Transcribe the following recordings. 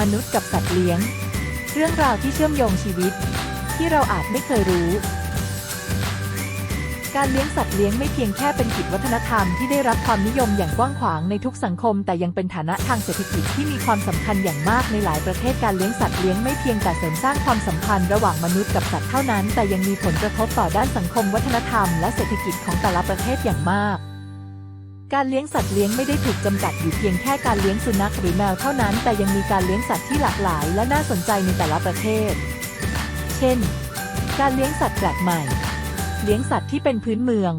มนุษย์กับสัตว์เลี้ยง เรื่องราวที่เชื่อมโยงชีวิต ที่เราอาจไม่เคยรู้ การเลี้ยงสัตว์เลี้ยงไม่เพียงแค่เป็นกิจวัฒนธรรมที่ได้รับความนิยมอย่างกว้างขวางในทุกสังคม แต่ยังเป็นฐานะทางเศรษฐกิจที่มีความสำคัญอย่างมากในหลายประเทศการเลี้ยงสัตว์เลี้ยงไม่เพียงแต่เสริมสร้างความสัมพันธ์ระหว่างมนุษย์กับสัตว์เท่านั้น แต่ยังมีผลกระทบต่อด้านสังคมวัฒนธรรม และเศรษฐกิจของแต่ละประเทศอย่างมาก การเลี้ยงสัตว์เลี้ยงไม่ได้ถูกจำกัดอยู่เพียงแค่การเลี้ยงสุนัขหรือแมวเท่านั้น แต่ยังมีการเลี้ยงสัตว์ที่หลากหลาย และน่าสนใจในแต่ละประเทศ เช่น การเลี้ยงสัตว์แปลกใหม่ เลี้ยงสัตว์ที่เป็นพื้นเมือง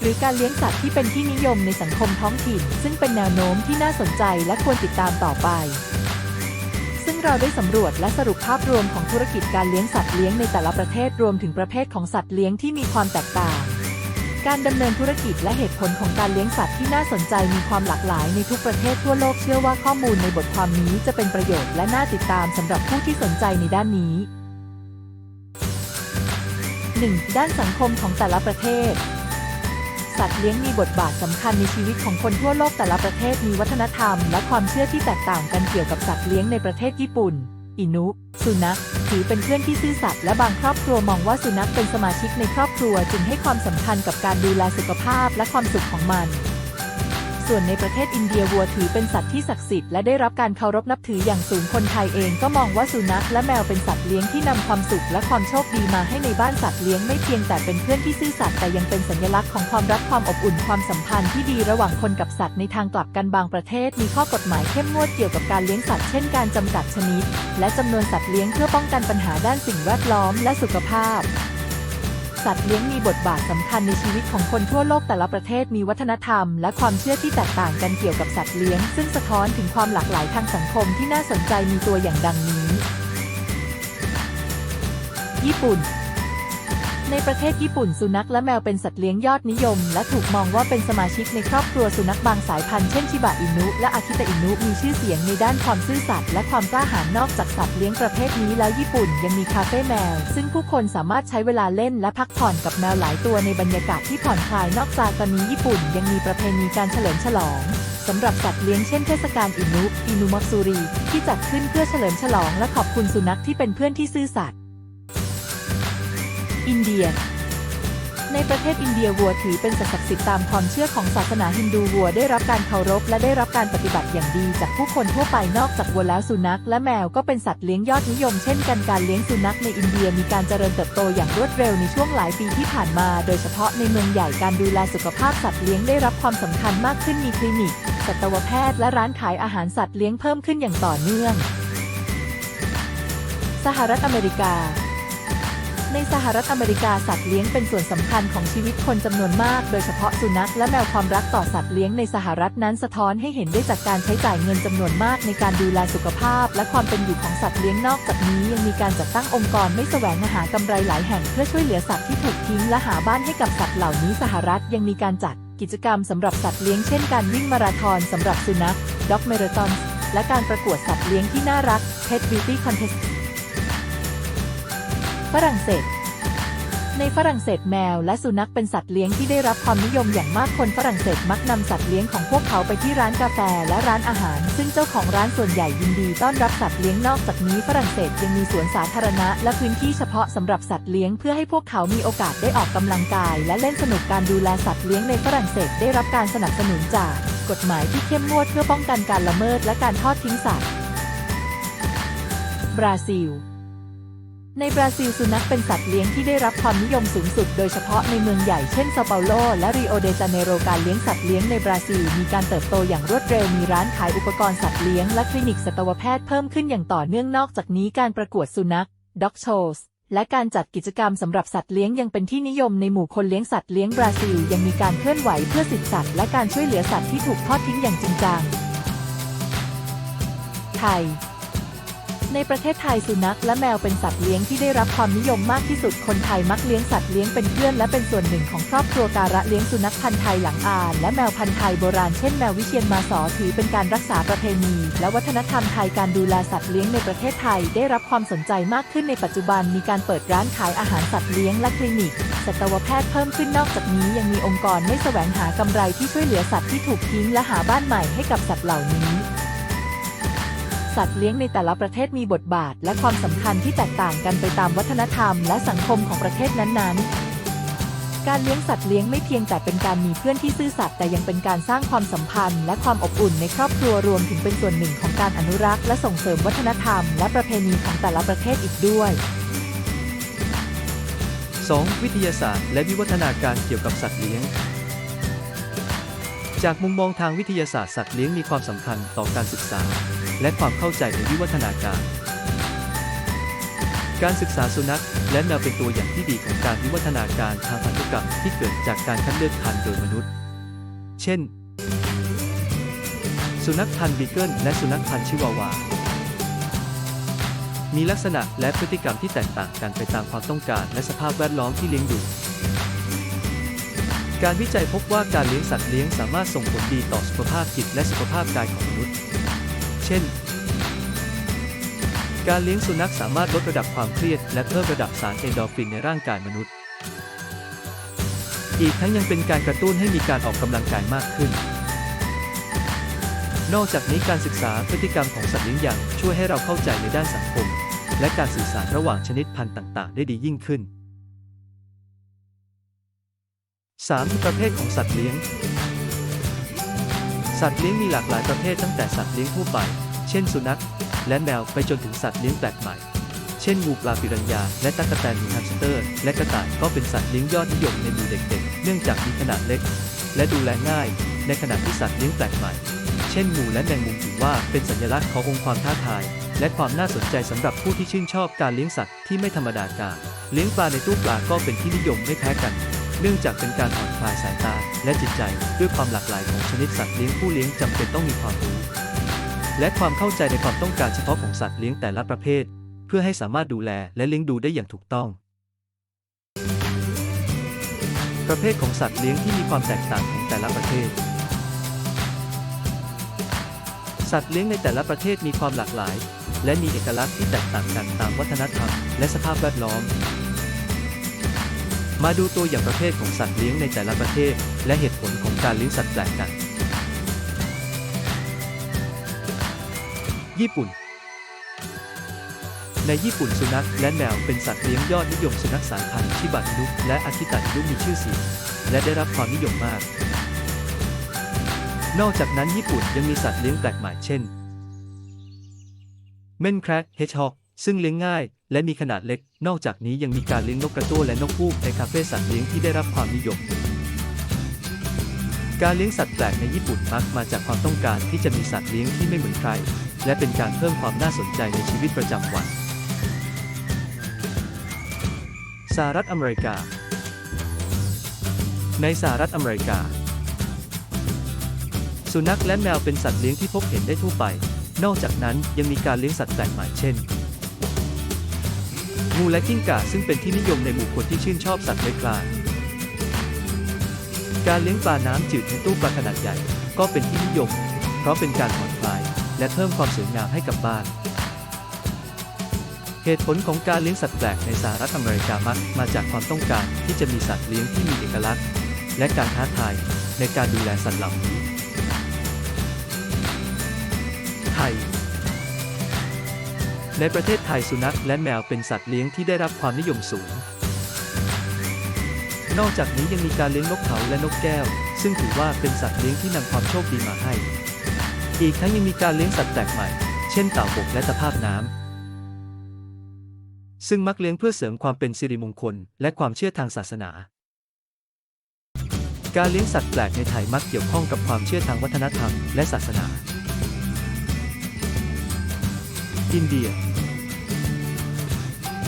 หรือการเลี้ยงสัตว์ที่เป็นที่นิยมในสังคมท้องถิ่น ซึ่งเป็นแนวโน้มที่น่าสนใจและควรติดตามต่อไป ซึ่งเราได้สำรวจและสรุปภาพรวมของธุรกิจการเลี้ยงสัตว์เลี้ยงในแต่ละประเทศรวมถึงประเภทของสัตว์เลี้ยงที่มีความแตกต่าง การดำเนินธุรกิจและเหตุผลของการเลี้ยงสัตว์ที่น่าสนใจมีความหลากหลายในทุกประเทศทั่วโลกเชื่อว่าข้อมูลในบทความนี้จะเป็นประโยชน์และน่าติดตามสำหรับผู้ที่สนใจในด้านนี้ 1. ด้านสังคมของแต่ละประเทศ สัตว์เลี้ยงมีบทบาทสำคัญในชีวิตของคนทั่วโลกแต่ละประเทศมีวัฒนธรรม และความเชื่อที่แตกต่างกันเกี่ยวกับสัตว์เลี้ยงในประเทศญี่ปุ่น อินุ สุนัข ถือเป็นเพื่อนที่ซื่อสัตย์และบางครอบครัวมองว่าสุนัขเป็นสมาชิกในครอบครัวจึงให้ความสำคัญกับการดูแลสุขภาพและความสุขของมัน ส่วนในประเทศอินเดียวัวถือเป็นสัตว์ที่ศักดิ์สิทธิ์และได้รับการเคารพนับถืออย่างสูงคนไทยเองก็มองว่าสุนัขและแมวเป็นสัตว์เลี้ยงที่นำความสุขและความโชคดีมาให้ในบ้านสัตว์เลี้ยงไม่เพียงแต่เป็นเพื่อนที่ซื่อสัตย์แต่ยังเป็นสัญลักษณ์ของความรักความอบอุ่นความสัมพันธ์ที่ดีระหว่างคนกับสัตว์ในทางกลับกันบางประเทศ มีข้อกฎหมายเข้มงวดเกี่ยวกับการเลี้ยงสัตว์เช่นการจำกัดชนิด และจำนวนสัตว์เลี้ยงเพื่อป้องกันปัญหาด้านสิ่งแวดล้อมและสุขภาพ สัตว์เลี้ยงมีบทบาทสำคัญในชีวิตของคนทั่วโลกแต่ละประเทศมีวัฒนธรรม และความเชื่อที่แตกต่างกันเกี่ยวกับสัตว์เลี้ยง ซึ่งสะท้อนถึงความหลากหลายทางสังคมที่น่าสนใจมีตัวอย่างดังนี้ ญี่ปุ่น ในประเทศญี่ปุ่นสุนัขและแมวเป็นสัตว์เลี้ยงยอดนิยม และถูกมองว่าเป็นสมาชิกในครอบครัวสุนัขบางสายพันธุ์เช่นชิบะอินุและอากิตะอินุมีชื่อเสียงในด้านความซื่อสัตย์และความกล้าหาญนอกจากสัตว์เลี้ยงประเภทนี้แล้วญี่ปุ่นยังมีคาเฟ่แมว ซึ่งผู้คนสามารถใช้เวลาเล่นและพักผ่อนกับแมวหลายตัวในบรรยากาศที่ผ่อนคลายนอกจากตอนนี้ญี่ปุ่น ยังมีประเพณีการเฉลิมฉลองสำหรับสัตว์เลี้ยงเช่นเทศกาลอินุอินุมัตซูรีที่จัดขึ้นเพื่อเฉลิมฉลองและขอบคุณสุนัขที่เป็นเพื่อนที่ซื่อสัตย์ อินเดีย ในประเทศอินเดียวัวถือเป็นสัตว์ศักดิ์สิทธิ์ตามความเชื่อของศาสนาฮินดูวัวได้รับการเคารพและได้รับการปฏิบัติอย่างดีจากผู้คนทั่วไปนอกจากวัวแล้วสุนัข และแมวก็เป็นสัตว์เลี้ยงยอดนิยมเช่นกันการเลี้ยงสุนัขในอินเดียมีการเจริญเติบโตอย่างรวดเร็วในช่วงหลายปีที่ผ่านมา โดยเฉพาะในเมืองใหญ่การดูแลสุขภาพสัตว์เลี้ยงได้รับความสำคัญมากขึ้นมีคลินิกสัตวแพทย์และร้านขายอาหารสัตว์เลี้ยงเพิ่มขึ้นอย่างต่อเนื่อง สหรัฐอเมริกา ในสหรัฐอเมริกาสัตว์เลี้ยงเป็นส่วนสำคัญของชีวิตคนจำนวนมาก โดยเฉพาะสุนัขและแมวความรักต่อสัตว์เลี้ยงในสหรัฐนั้นสะท้อนให้เห็นได้จากการใช้จ่ายเงินจำนวนมากในการดูแลสุขภาพ และความเป็นอยู่ของสัตว์เลี้ยงนอกจากนี้ยังมีการจัดตั้งองค์กรไม่แสวงหากำไรหลายแห่งเพื่อช่วยเหลือสัตว์ที่ถูกทิ้งและหาบ้านให้กับสัตว์เหล่านี้สหรัฐยังมีการจัดกิจกรรมสำหรับสัตว์เลี้ยงเช่นการวิ่งมาราธอนสำหรับสุนัขด็อกเมราธอนและการประกวดสัตว์เลี้ยงที่น่ารัก Pet Beauty Contest ฝรั่งเศส ในฝรั่งเศสแมวและสุนัขเป็นสัตว์เลี้ยงที่ได้รับความนิยมอย่างมากคนฝรั่งเศสมักนำสัตว์เลี้ยงของพวกเขาไปที่ร้านกาแฟและร้านอาหาร ซึ่งเจ้าของร้านส่วนใหญ่ยินดีต้อนรับสัตว์เลี้ยงนอกจากนี้ฝรั่งเศสยังมีสวนสาธารณะ และพื้นที่เฉพาะสำหรับสัตว์เลี้ยงเพื่อให้พวกเขามีโอกาสได้ออกกำลังกาย และเล่นสนุกการดูแลสัตว์เลี้ยงในฝรั่งเศสได้รับการสนับสนุนจากกฎหมายที่เข้มงวดเพื่อป้องกันการละเมิดและการทอดทิ้งสัตว์บราซิล ในบราซิลสุนัขเป็นสัตว์เลี้ยงที่ได้รับความนิยมสูงสุดโดยเฉพาะในเมืองใหญ่เช่นเซาเปาโลและริโอเดจาเนโรการเลี้ยงสัตว์เลี้ยงในบราซิลมีการเติบโตอย่างรวดเร็วมีร้านขายอุปกรณ์สัตว์เลี้ยงและคลินิกสัตวแพทย์เพิ่มขึ้นอย่างต่อเนื่องนอกจากนี้การประกวดสุนัข Dog Shows และการจัดกิจกรรมสำหรับสัตว์เลี้ยงยังเป็นที่นิยมในหมู่คนเลี้ยงสัตว์เลี้ยงบราซิลยังมีการเคลื่อนไหวเพื่อสิทธิสัตว์และการช่วยเหลือสัตว์ที่ถูกทอดทิ้งอย่างจริงจังไทย ในประเทศไทยสุนัขและแมวเป็นสัตว์เลี้ยงที่ได้รับความนิยมมากที่สุด คนไทยมักเลี้ยงสัตว์เลี้ยงเป็นเพื่อนและเป็นส่วนหนึ่งของครอบครัวการะเลี้ยงสุนัขพันธุ์ไทยหลังอ่าน และแมวพันธุ์ไทยโบราณเช่นแมววิเชียนมาสอถือเป็นการรักษาประเพณี และวัฒนธรรมไทยการดูแลสัตว์เลี้ยงในประเทศไทย ได้รับความสนใจมากขึ้นในปัจจุบันมีการเปิดร้านขายอาหารสัตว์เลี้ยงและคลินิกสัตวแพทย์เพิ่มขึ้นนอกจากนี้ยังมีองค์กรไม่แสวงหากำไรที่ช่วยเหลือสัตว์ที่ถูกทิ้งและหาบ้านใหม่ให้กับสัตว์เหล่านี้ สัตว์เลี้ยงในแต่ละประเทศมีบทบาท และความสำคัญที่แตกต่างกันไปตามวัฒนธรรมและสังคมของประเทศนั้นๆ การเลี้ยงสัตว์เลี้ยงไม่เพียงแต่เป็นการมีเพื่อนที่ซื่อสัตย์แต่ยังเป็นการสร้างความสัมพันธ์ และความอบอุ่นในครอบครัวรวมถึงเป็นส่วนหนึ่งของการอนุรักษ์ และส่งเสริมวัฒนธรรม และประเพณีของแต่ละประเทศอีกด้วย 2. วิทยาศาสตร์ และวิวัฒนาการเกี่ยวกับสัตว์เลี้ยง จากมุมมองทางวิทยาศาสตร์สัตว์เลี้ยงมีความสำคัญต่อการศึกษา และความเข้าใจในวิวัฒนาการ การศึกษาสุนัขและแมวเป็นตัวอย่างที่ดีของการวิวัฒนาการทางพันธุกรรมที่เกิดจากการคัดเลือกพันธุ์โดยมนุษย์ เช่น สุนัขพันธุ์บีเกิลและสุนัขพันธุ์ชิวาวา มีลักษณะและพฤติกรรมที่แตกต่างกันไปตามความต้องการและสภาพแวดล้อมที่เลี้ยงดู การวิจัยพบว่าการเลี้ยงสัตว์เลี้ยงสามารถส่งผลดีต่อสุขภาพจิตและสุขภาพกายของมนุษย์ เช่น การเลี้ยงสุนัขสามารถลดระดับความเครียด และเพิ่มระดับสารเอนโดรฟินในร่างกายมนุษย์ อีกทั้งยังเป็นการกระตุ้นให้มีการออกกำลังกายมากขึ้น นอกจากนี้การศึกษาพฤติกรรมของสัตว์เลี้ยงยังช่วยให้เราเข้าใจในด้านสังคม และการสื่อสารระหว่างชนิดพันธุ์ต่าง ๆ ได้ดียิ่งขึ้น 3. ประเภทของสัตว์เลี้ยง สัตว์เลี้ยงมีหลากหลายประเภทตั้งแต่สัตว์เลี้ยงทั่วไป เช่น สุนัข และแมวไปจนถึงสัตว์เลี้ยงแปลกใหม่ เช่นงูปลาปิรันยาและตั๊กแตนมีแฮมสเตอร์ และกระต่ายก็เป็นสัตว์เลี้ยงยอดนิยมในหมู่เด็กๆ เนื่องจากมีขนาดเล็ก และดูแลง่าย ในขณะที่สัตว์เลี้ยงแปลกใหม่ เช่นงูและแมงมุมถือว่าเป็นสัญลักษณ์ขององค์ความท้าทาย และความน่าสนใจสำหรับผู้ที่ชื่นชอบการเลี้ยงสัตว์ที่ไม่ธรรมดาการเลี้ยงปลาในตู้ปลาก็เป็นที่นิยมไม่แพ้กัน เนื่องจากเป็นการผ่อนคลายสายตาและจิตใจด้วยความหลากหลายของชนิดสัตว์เลี้ยงผู้เลี้ยงจำเป็นต้องมีความรู้ และความเข้าใจในความต้องการเฉพาะของสัตว์เลี้ยงแต่ละประเภท เพื่อให้สามารถดูแลและเลี้ยงดูได้อย่างถูกต้อง ประเภทของสัตว์เลี้ยงที่มีความแตกต่างของแต่ละประเทศสัตว์เลี้ยงในแต่ละประเทศมีความหลากหลาย และมีเอกลักษณ์ที่แตกต่างกันตามวัฒนธรรม และสภาพแวดล้อม มาดูตัวอย่างประเภทของสัตว์เลี้ยงในแต่ละประเทศ และเหตุผลของการเลี้ยงสัตว์แปลกกัน ญี่ปุ่น ในญี่ปุ่นสุนัขและแมวเป็นสัตว์เลี้ยงยอดนิยมสุนัขสายพันธุ์ชิบะอินุและอากิตะอินุมีชื่อเสียงและได้รับความนิยมมาก นอกจากนั้นญี่ปุ่นยังมีสัตว์เลี้ยงแปลกใหม่เช่น เมนแคร์เฮชฮอก ซึ่งเลี้ยงง่าย และมีขนาดเล็ก นอกจากนี้ยังมีการเลี้ยงนกกระตั้วและนกฮูกในคาเฟ่สัตว์เลี้ยงที่ได้รับความนิยม การเลี้ยงสัตว์แปลกในญี่ปุ่นมักมาจากความต้องการที่จะมีสัตว์เลี้ยงที่ไม่เหมือนใคร และเป็นการเพิ่มความน่าสนใจในชีวิตประจำวัน สหรัฐอเมริกา ในสหรัฐอเมริกา สุนัขและแมวเป็นสัตว์เลี้ยงที่พบเห็นได้ทั่วไป นอกจากนั้นยังมีการเลี้ยงสัตว์แปลกใหม่เช่น งูและกิ้งก่าซึ่งเป็นที่นิยมในหมู่คนที่ชื่นชอบสัตว์เลื้อยคลาน การเลี้ยงปลาน้ำจืดในตู้ปลาขนาดใหญ่ ก็เป็นที่นิยม เพราะเป็นการผ่อนคลาย และเพิ่มความสวยงามให้กับบ้าน เหตุผลของการเลี้ยงสัตว์แปลกในสหรัฐอเมริกามักมาจากความต้องการที่จะมีสัตว์เลี้ยงที่มีเอกลักษณ์ และการท้าทายในการดูแลสัตว์เหล่านี้ ในประเทศไทยสุนัขและแมวเป็นสัตว์เลี้ยงที่ได้รับความนิยมสูง นอกจากนี้ยังมีการเลี้ยงนกเขาและนกแก้ว ซึ่งถือว่าเป็นสัตว์เลี้ยงที่นำความโชคดีมาให้ อีกทั้งยังมีการเลี้ยงสัตว์แปลกใหม่ เช่นเต่าบกและตะภาพน้ำ ซึ่งมักเลี้ยงเพื่อเสริมความเป็นสิริมงคล และความเชื่อทางศาสนา การเลี้ยงสัตว์แปลกในไทยมักเกี่ยวข้องกับความเชื่อทางวัฒนธรรมและศาสนาอินเดีย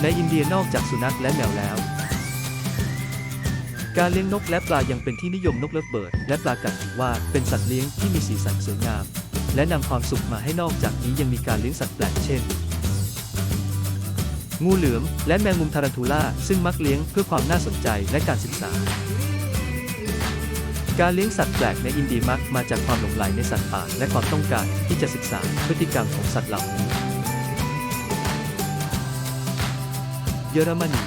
ในอินเดียนอกจากสุนัขและแมวแล้ว การเลี้ยงนกและปลายังเป็นที่นิยมนกเลิฟเบิร์ดและปลากัดถือว่าเป็นสัตว์เลี้ยงที่มีสีสันสวยงาม และนำความสุขมาให้นอกจากนี้ยังมีการเลี้ยงสัตว์แปลกเช่น งูเหลือม และแมงมุมทารันทูล่าซึ่งมักเลี้ยงเพื่อความน่าสนใจและการศึกษาการเลี้ยงสัตว์แปลกในอินเดียมักมาจากความหลงใหลในสัตว์ป่าและความต้องการที่จะศึกษาพฤติกรรมของสัตว์เหล่านี้ เยอรมนี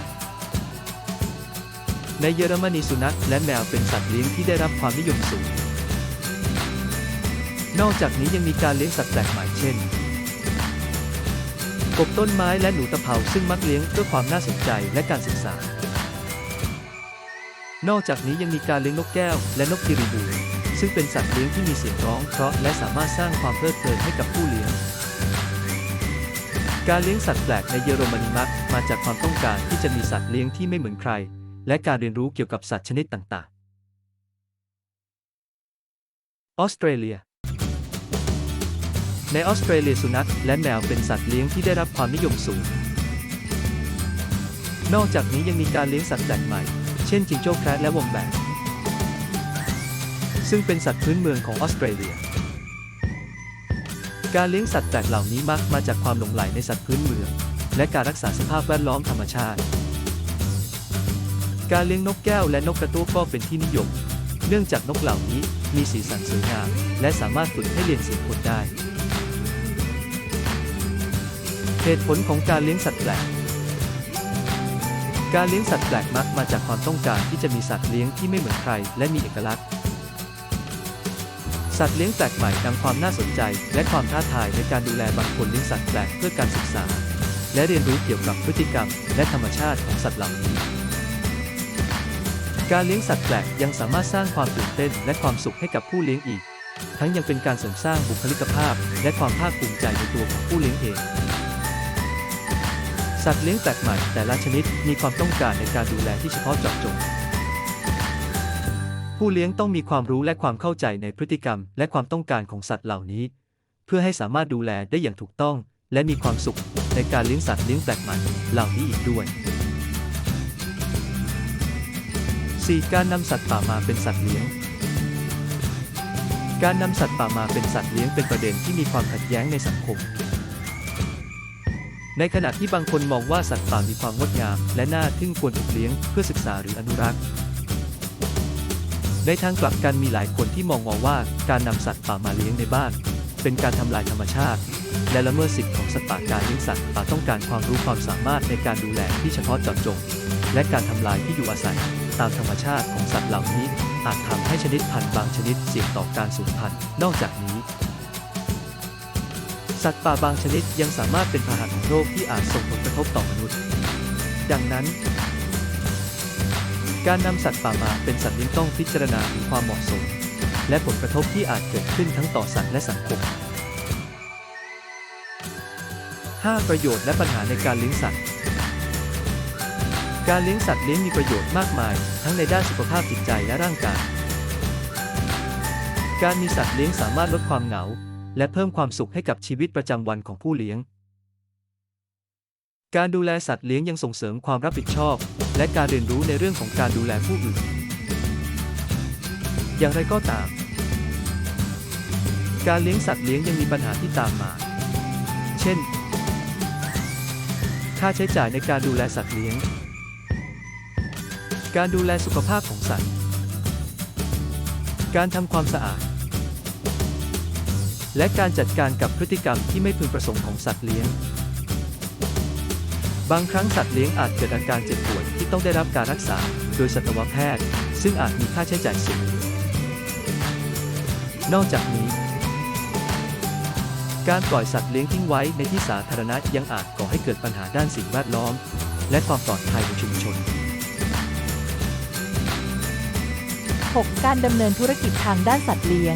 ในเยอรมนีสุนัขและแมวเป็นสัตว์เลี้ยงที่ได้รับความนิยมสูง นอกจากนี้ยังมีการเลี้ยงสัตว์แปลกใหม่เช่น กบต้นไม้และหนูตะเภาซึ่งมักเลี้ยงเพื่อความน่าสนใจและการศึกษา นอกจากนี้ยังมีการเลี้ยงนกแก้วและนกกิริบูซึ่งเป็นสัตว์เลี้ยงที่มีเสียงร้องเพราะและสามารถสร้างความเพลิดเพลินให้กับผู้เลี้ยง การเลี้ยงสัตว์แปลกในเยอรมนีมักมาจากความต้องการที่จะมีสัตว์เลี้ยงที่ไม่เหมือนใคร และการเรียนรู้เกี่ยวกับสัตว์ชนิดต่างๆ ออสเตรเลีย ในออสเตรเลียสุนัขและแมวเป็นสัตว์เลี้ยงที่ได้รับความนิยมสูง นอกจากนี้ยังมีการเลี้ยงสัตว์แปลกใหม่ เช่นจิงโจ้แคระและวอมแบทซึ่งเป็นสัตว์พื้นเมืองของออสเตรเลีย การเลี้ยงสัตว์แปลกเหล่านี้มักมาจากความหลงใหลในสัตว์พื้นเมือง และการรักษาสภาพแวดล้อมธรรมชาติ การเลี้ยงนกแก้วและนกกระตั้วก็เป็นที่นิยม เนื่องจากนกเหล่านี้มีสีสันสวยงาม และสามารถฝึกให้เรียนเสียงคนได้เหตุผลของการเลี้ยงสัตว์แปลก การเลี้ยงสัตว์แปลกมักมาจากความต้องการที่จะมีสัตว์เลี้ยงที่ไม่เหมือนใคร และมีเอกลักษณ์ สัตว์เลี้ยงแปลกใหม่นำความน่าสนใจ และความท้าทายในการดูแลบางคนเลี้ยงสัตว์แปลกเพื่อการศึกษา และเรียนรู้เกี่ยวกับพฤติกรรม และธรรมชาติของสัตว์เหล่านี้ การเลี้ยงสัตว์แปลกยังสามารถสร้างความตื่นเต้น และความสุขให้กับผู้เลี้ยงอีก ทั้งยังเป็นการเสริมสร้างบุคลิกภาพ และความภาคภูมิใจในตัวของผู้เลี้ยงเองสัตว์เลี้ยงแปลกใหม่แต่ละชนิดมีความต้องการในการดูแลที่เฉพาะเจาะจง ผู้เลี้ยงต้องมีความรู้และความเข้าใจในพฤติกรรม และความต้องการของสัตว์เหล่านี้ เพื่อให้สามารถดูแลได้อย่างถูกต้อง และมีความสุขในการเลี้ยงสัตว์เลี้ยงแปลกใหม่เหล่านี้อีกด้วย 4. การนำสัตว์ป่ามาเป็นสัตว์เลี้ยง การนำสัตว์ป่ามาเป็นสัตว์เลี้ยงเป็นประเด็นที่มีความขัดแย้งในสังคม ในขณะที่บางคนมองว่าสัตว์ป่ามีความงดงาม และน่าทึ่งควรถูกเลี้ยงเพื่อศึกษาหรืออนุรักษ์ ในทางกลับกันมีหลายคนที่มองว่าการนำสัตว์ป่ามาเลี้ยงในบ้าน เป็นการทำลายธรรมชาติ และละเมิดสิทธิของสัตว์ป่าการเลี้ยงสัตว์ป่าต้องการความรู้ความสามารถในการดูแลที่เฉพาะเจาะจง และการทำลายที่อยู่อาศัย ตามธรรมชาติของสัตว์เหล่านี้ อาจทำให้ชนิดพันธุ์บางชนิดเสี่ยงต่อการสูญพันธุ์นอกจากนี้สัตว์ป่าบางชนิดยังสามารถเป็นพาหะของโรคที่อาจส่งผลกระทบต่อมนุษย์ ดังนั้น การนำสัตว์ป่ามาเป็นสัตว์เลี้ยงต้องพิจารณาถึงความเหมาะสม และผลกระทบที่อาจเกิดขึ้นทั้งต่อสัตว์และสังคม 5. ประโยชน์และปัญหาในการเลี้ยงสัตว์ การเลี้ยงสัตว์เลี้ยงมีประโยชน์มากมาย ทั้งในด้านสุขภาพจิตใจและร่างกาย การมีสัตว์เลี้ยงสามารถลดความเหงา และเพิ่มความสุขให้กับชีวิตประจำวันของผู้เลี้ยง การดูแลสัตว์เลี้ยงยังส่งเสริมความรับผิดชอบ และการเรียนรู้ในเรื่องของการดูแลผู้อื่น อย่างไรก็ตาม การเลี้ยงสัตว์เลี้ยงยังมีปัญหาที่ตามมา เช่น ค่าใช้จ่ายในการดูแลสัตว์เลี้ยง การดูแลสุขภาพของสัตว์ การทำความสะอาด และการจัดการกับพฤติกรรมที่ไม่พึงประสงค์ของสัตว์เลี้ยง บางครั้งสัตว์เลี้ยงอาจเกิดอาการเจ็บป่วยที่ต้องได้รับการรักษาโดยสัตวแพทย์ ซึ่งอาจมีค่าใช้จ่ายสูง นอกจากนี้ การปล่อยสัตว์เลี้ยงทิ้งไว้ในที่สาธารณะยังอาจก่อให้เกิดปัญหาด้านสิ่งแวดล้อม และความปลอดภัยในชุมชน 6. การดำเนินธุรกิจทางด้านสัตว์เลี้ยง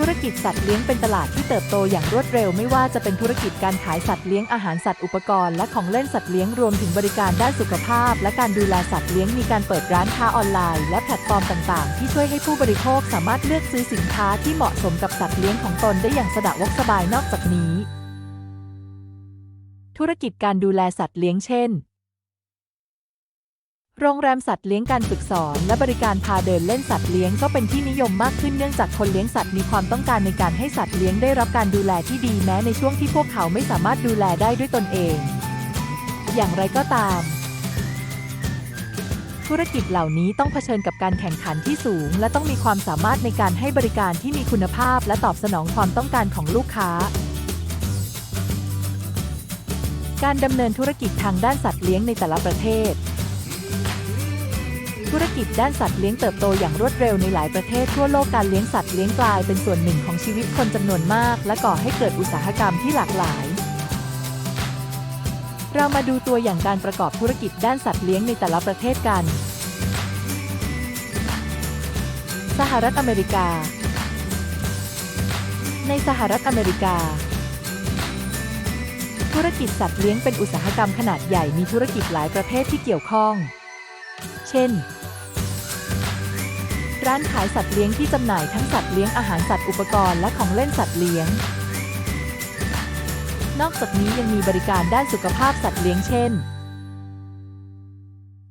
ธุรกิจสัตว์เลี้ยงเป็นตลาดที่เติบโตอย่างรวดเร็วไม่ว่าจะเป็นธุรกิจการขายสัตว์เลี้ยงอาหารสัตว์อุปกรณ์และของเล่นสัตว์เลี้ยงรวมถึงบริการด้านสุขภาพ และการดูแลสัตว์เลี้ยงมีการเปิดร้านค้าออนไลน์และแพลตฟอร์มต่างๆ ที่ช่วยให้ผู้บริโภคสามารถเลือกซื้อสินค้าที่เหมาะสมกับสัตว์เลี้ยงของตนได้อย่างสะดวกสบายนอกจากนี้ ธุรกิจการดูแลสัตว์เลี้ยงเช่น โรงแรมสัตว์เลี้ยงการฝึกสอน และบริการพาเดินเล่นสัตว์เลี้ยงก็เป็นที่นิยมมากขึ้นเนื่องจากคนเลี้ยงสัตว์มีความต้องการในการให้สัตว์เลี้ยงได้รับการดูแลที่ดีแม้ในช่วงที่พวกเขาไม่สามารถดูแลได้ด้วยตนเอง อย่างไรก็ตาม ธุรกิจเหล่านี้ต้องเผชิญกับการแข่งขันที่สูง และต้องมีความสามารถในการให้บริการที่มีคุณภาพ และตอบสนองความต้องการของลูกค้าการดำเนินธุรกิจทางด้านสัตว์เลี้ยงในแต่ละประเทศ ธุรกิจด้านสัตว์เลี้ยงเติบโตอย่างรวดเร็วในหลายประเทศทั่วโลกการเลี้ยงสัตว์เลี้ยงกลายเป็นส่วนหนึ่งของชีวิตคนจำนวนมาก และก่อให้เกิดอุตสาหกรรมที่หลากหลาย เรามาดูตัวอย่างการประกอบธุรกิจด้านสัตว์เลี้ยงในแต่ละประเทศกัน สหรัฐอเมริกา ในสหรัฐอเมริกาธุรกิจสัตว์เลี้ยงเป็นอุตสาหกรรมขนาดใหญ่มีธุรกิจหลายประเภทที่เกี่ยวข้อง เช่น ร้านขายสัตว์เลี้ยงที่จำหน่ายทั้งสัตว์เลี้ยงอาหารสัตว์อุปกรณ์และของเล่นสัตว์เลี้ยง นอกจากนี้ยังมีบริการด้านสุขภาพสัตว์เลี้ยงเช่น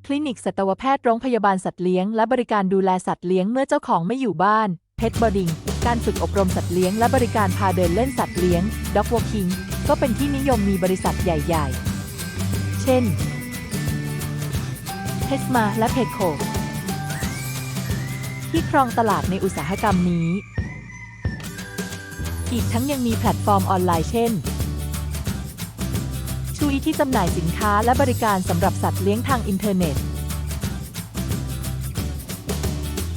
คลินิกสัตวแพทย์โรงพยาบาลสัตว์เลี้ยงและบริการดูแลสัตว์เลี้ยงเมื่อเจ้าของไม่อยู่บ้านเพ t บอดิงการฝึกอบรมสัตว์เลี้ยงและบริการพาเดินเล่นสัตว์เลี้ยง Dog Walking ก็เป็นที่นิยมมีบริษัทใหญ่ ๆ เช่นเทสมาและเพโค ที่ครองตลาดในอุตสาหกรรมนี้ อีกทั้งยังมีแพลตฟอร์มออนไลน์เช่นชูอีที่จำหน่ายสินค้าและบริการสำหรับสัตว์เลี้ยงทางอินเทอร์เน็ต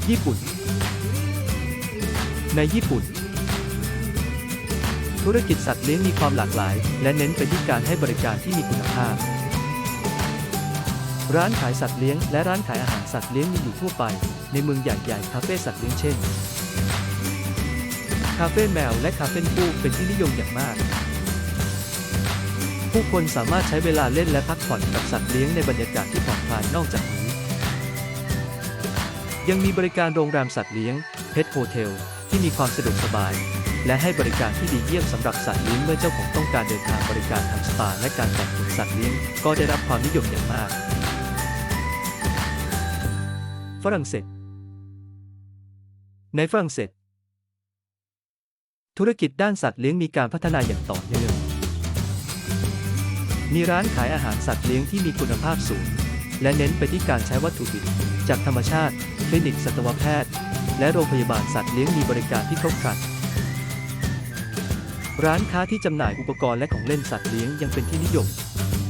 ญี่ปุ่น ในญี่ปุ่น ธุรกิจสัตว์เลี้ยงมีความหลากหลาย และเน้นไปที่การให้บริการที่มีคุณภาพ ร้านขายสัตว์เลี้ยงและร้านขายอาหารสัตว์เลี้ยงมีอยู่ทั่วไป ในเมืองใหญ่ๆ คาเฟ่สัตว์เลี้ยงเช่น คาเฟ่แมวและคาเฟ่ปูเป็นที่นิยมอย่างมาก ผู้คนสามารถใช้เวลาเล่นและพักผ่อนกับสัตว์เลี้ยงในบรรยากาศที่ผ่อนคลายนอกจากนี้ ยังมีบริการโรงแรมสัตว์เลี้ยงเพ t โฮเทลที่มีความสะดวกสบาย และให้บริการที่ดีเยี่ยมสำหรับสัตว์เลี้ยงเมื่อเจ้าของต้องการเดินทางบริการทำสปาและการแต่งขนสัตว์เลี้ยงก็ได้รับความนิยมอย่างมากฝรั่งเศส ในฝรั่งเศส ธุรกิจด้านสัตว์เลี้ยงมีการพัฒนาอย่างต่อเนื่อง มีร้านขายอาหารสัตว์เลี้ยงที่มีคุณภาพสูง และเน้นไปที่การใช้วัตถุดิบจากธรรมชาติ คลินิกสัตวแพทย์ และโรงพยาบาลสัตว์เลี้ยงมีบริการที่ครบครัน ร้านค้าที่จำหน่ายอุปกรณ์และของเล่นสัตว์เลี้ยงยังเป็นที่นิยม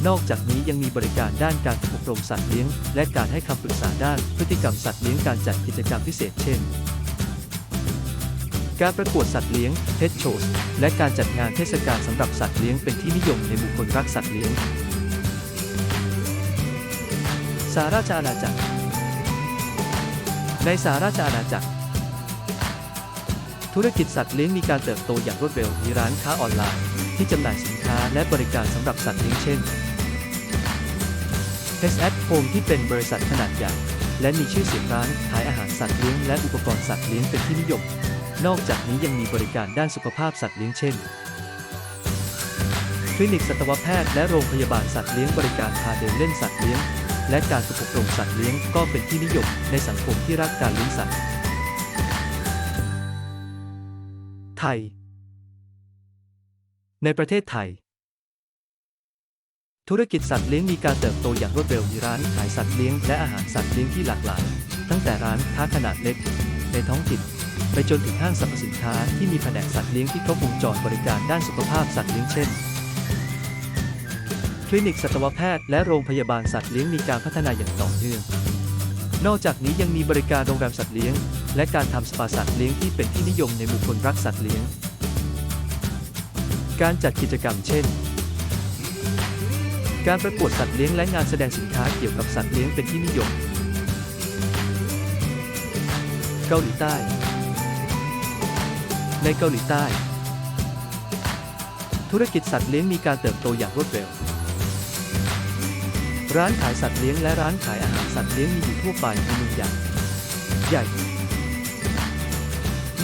นอกจากนี้ยังมีบริการด้านการอบรมสัตว์เลี้ยง และการให้คำปรึกษาด้านพฤติกรรมสัตว์เลี้ยงการจัดกิจกรรมพิเศษเช่น การประกวดสัตว์เลี้ยง Pet Shows และการจัดงานเทศกาลสำหรับสัตว์เลี้ยงเป็นที่นิยมในหมู่คนรักสัตว์เลี้ยงสหราชอาณาจักร ในสหราชอาณาจักร ธุรกิจสัตว์เลี้ยงมีการเติบโตอย่างรวดเร็ว มีร้านค้าออนไลน์ ที่จำหน่ายสินค้าและบริการสำหรับสัตว์เลี้ยงเช่น p e t at Home ที่เป็นบริษัทขนาดใหญ่และมีชื่อเสียงร้านขายอาหารสัตว์เลี้ยงและอุปกรณ์สัตว์เลี้ยงเป็นที่นิยม นอกจากนี้ยังมีบริการด้านสุขภาพสัตว์เลี้ยงเช่น คลินิกสัตวแพทย์และโรงพยาบาลสัตว์เลี้ยงบริการพาเดินเล่นสัตว์เลี้ยง และการฝึกอบรมสัตว์เลี้ยงก็เป็นที่นิยมในสังคมที่รักการเลี้ยงสัตว์ ไทย ในประเทศไทย ธุรกิจสัตว์เลี้ยงมีการเติบโตอย่างรวดเร็วมีร้านขายสัตว์เลี้ยงและอาหารสัตว์เลี้ยงที่หลากหลาย ตั้งแต่ร้านค้าขนาดเล็กในท้องถิ่น ไปจนถึงห้างสรรพสินค้าที่มีแผนกสัตว์เลี้ยงที่ครบวงจรบริการด้านสุขภาพสัตว์เลี้ยงเช่น คลินิกสัตวแพทย์และโรงพยาบาลสัตว์เลี้ยงมีการพัฒนาอย่างต่อเนื่อง นอกจากนี้ยังมีบริการโรงแรมสัตว์เลี้ยง และการทำสปาสัตว์เลี้ยงที่เป็นที่นิยมในหมู่คนรักสัตว์เลี้ยง การจัดกิจกรรมเช่นการประกวดสัตว์เลี้ยงและงานแสดงสินค้าเกี่ยวกับสัตว์เลี้ยงเป็นที่นิยม เกาหลีใต้ ในเกาหลีใต้ ธุรกิจสัตว์เลี้ยงมีการเติบโตอย่างรวดเร็ว ร้านขายสัตว์เลี้ยงและร้านขายอาหารสัตว์เลี้ยงมีอยู่ทั่วไปในเมืองใหญ่ใหญ่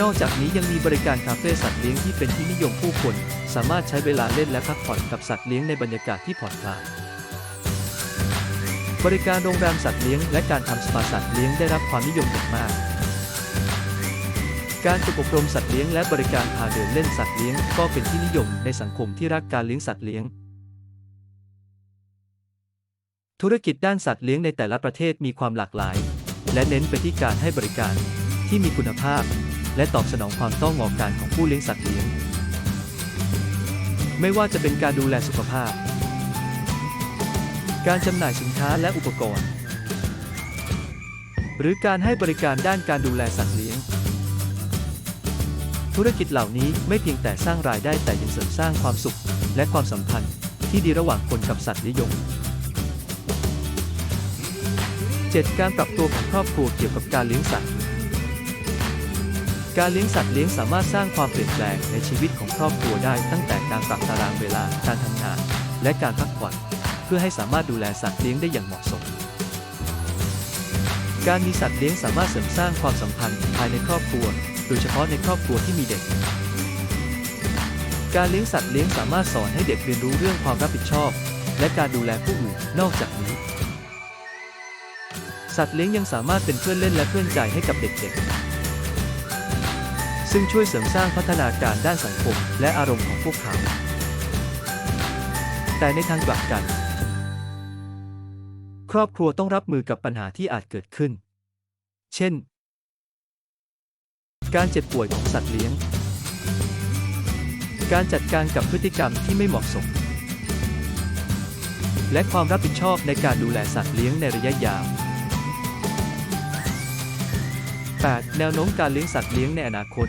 นอกจากนี้ยังมีบริการคาเฟ่สัตว์เลี้ยงที่เป็นที่นิยมผู้คน สามารถใช้เวลาเล่นและพักผ่อนกับสัตว์เลี้ยงในบรรยากาศที่ผ่อนคลายบริการโรงแรมสัตว์เลี้ยงและการทำสปาสัตว์เลี้ยงได้รับความนิยมอย่างมาก การฝึกอบรมสัตว์เลี้ยงและบริการพาเดินเล่นสัตว์เลี้ยงก็เป็นที่นิยมในสังคมที่รักการเลี้ยงสัตว์เลี้ยง ธุรกิจด้านสัตว์เลี้ยงในแต่ละประเทศมีความหลากหลาย และเน้นไปที่การให้บริการที่มีคุณภาพ และตอบสนองความต้องการของผู้เลี้ยงสัตว์เลี้ยง ไม่ว่าจะเป็นการดูแลสุขภาพ การจำหน่ายสินค้าและอุปกรณ์ หรือการให้บริการด้านการดูแลสัตว์เลี้ยง ธุรกิจเหล่านี้ไม่เพียงแต่สร้างรายได้แต่ยังเสริมสร้างความสุข และความสัมพันธ์ที่ดีระหว่างคนกับสัตว์นิยม 7. การปรับตัวของครอบครัวเกี่ยวกับการเลี้ยงสัตว์ การเลี้ยงสัตว์เลี้ยงสามารถสร้างความเปลี่ยนแปลงในชีวิตของครอบครัวได้ตั้งแต่การปรับตารางเวลา การทำงาน และการพักผ่อนเพื่อให้สามารถดูแลสัตว์เลี้ยงได้อย่างเหมาะสม การมีสัตว์เลี้ยงสามารถเสริมสร้างความสัมพันธ์ภายในครอบครัว โดยเฉพาะในครอบครัวที่มีเด็ก การเลี้ยงสัตว์เลี้ยงสามารถสอนให้เด็กเรียนรู้เรื่องความรับผิดชอบ และการดูแลผู้อื่นนอกจากนี้ สัตว์เลี้ยงยังสามารถเป็นเพื่อนเล่นและเพื่อนใจให้กับเด็กๆ ซึ่งช่วยเสริมสร้างพัฒนาการด้านสังคม และอารมณ์ของพวกเขา แต่ในทางกลับกัน ครอบครัวต้องรับมือกับปัญหาที่อาจเกิดขึ้น เช่น การเจ็บป่วยของสัตว์เลี้ยง การจัดการกับพฤติกรรมที่ไม่เหมาะสม และความรับผิดชอบในการดูแลสัตว์เลี้ยงในระยะยาว 8. แนวโน้มการเลี้ยงสัตว์เลี้ยงในอนาคต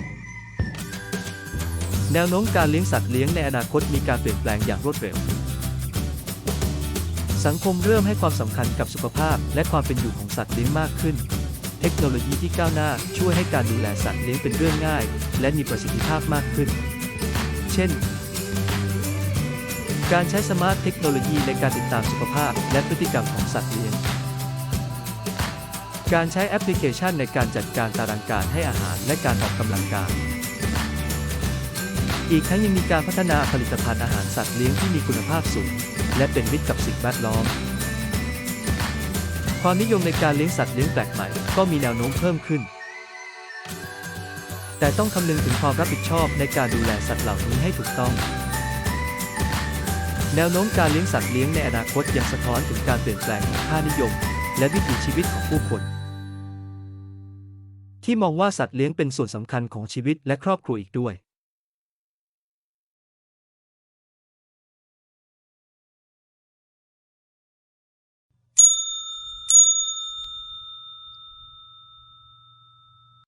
แนวโน้มการเลี้ยงสัตว์เลี้ยงในอนาคตมีการเปลี่ยนแปลงอย่างรวดเร็ว สังคมเริ่มให้ความสำคัญกับสุขภาพและความเป็นอยู่ของสัตว์เลี้ยงมากขึ้น ทคโนโลยีที่ก้าวหน้าช่วยให้การดูแลสัตว์เลี้ยงเป็นเรื่องง่าย และมีประสิทธิภาพมากขึ้น เช่น การใช้สมาร์ทเทคโนโลยีในการติดตามสุขภาพ และพฤติกรรมของสัตว์เลี้ยง การใช้แอปพลิเคชันในการจัดการตารางการให้อาหารและการออกกำลังกาย อีกทั้งยังมีการพัฒนาผลิตภัณฑ์อาหารสัตว์เลี้ยงที่มีคุณภาพสูง และเป็นมิตรกับสิ่งแวดล้อม ความนิยมในการเลี้ยงสัตว์เลี้ยงแปลกใหม่ ก็มีแนวโน้มเพิ่มขึ้น แต่ต้องคำนึงถึงความรับผิดชอบในการดูแลสัตว์เหล่านี้ให้ถูกต้อง แนวโน้มการเลี้ยงสัตว์เลี้ยงในอนาคตยังสะท้อนถึงการเปลี่ยนแปลงของค่านิยม และวิถีชีวิตของผู้คน ที่มองว่าสัตว์เลี้ยงเป็นส่วนสำคัญของชีวิตและครอบครัวอีกด้วย